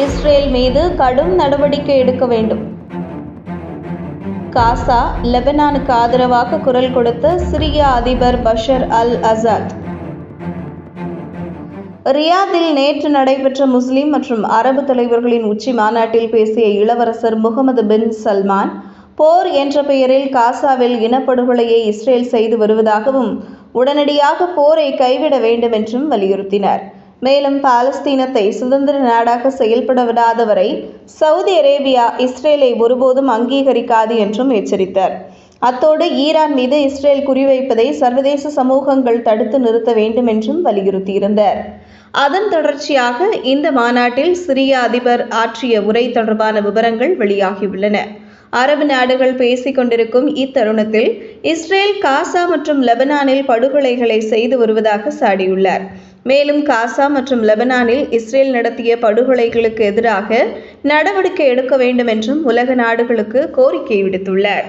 Israel மீது கடும் நடவடிக்கை எடுக்க வேண்டும். காசா லெபனானுக்கு ஆதரவாக குரல் கொடுத்த சிரிய அதிபர் பஷர் அல் அசாத். ரியாதில் நேற்று நடைபெற்ற முஸ்லிம் மற்றும் அரபு தலைவர்களின் உச்சி மாநாட்டில் பேசிய இளவரசர் முகமது பின் சல்மான் போர் என்ற பெயரில் காசாவில் இனப்படுகொலையை இஸ்ரேல் செய்து வருவதாகவும் உடனடியாக போரை கைவிட வேண்டும் என்றும் வலியுறுத்தினார். மேலும் பாலஸ்தீனத்தை சுதந்திர நாடாக செயல்பட விடாதவரை சவுதி அரேபியா இஸ்ரேலை ஒருபோதும் அங்கீகரிக்காது என்றும் எச்சரித்தார். அத்தோடு ஈரான் மீது இஸ்ரேல் குறிவைப்பதை சர்வதேச சமூகங்கள் தடுத்து நிறுத்த வேண்டும் என்றும் வலியுறுத்தியிருந்தார். அதன் தொடர்ச்சியாக இந்த மாநாட்டில் சிரிய அதிபர் ஆற்றிய உரை தொடர்பான விவரங்கள் வெளியாகியுள்ளன. அரபு நாடுகள் பேசிக் கொண்டிருக்கும் இத்தருணத்தில் இஸ்ரேல் காசா மற்றும் லெபனானில் படுகொலைகளை செய்து வருவதாக சாடியுள்ளார். மேலும் காசா மற்றும் லெபனானில் இஸ்ரேல் நடத்திய படுகொலைகளுக்கு எதிராக நடவடிக்கை எடுக்க வேண்டும் என்றும் உலக நாடுகளுக்கு கோரிக்கை விடுத்துள்ளார்.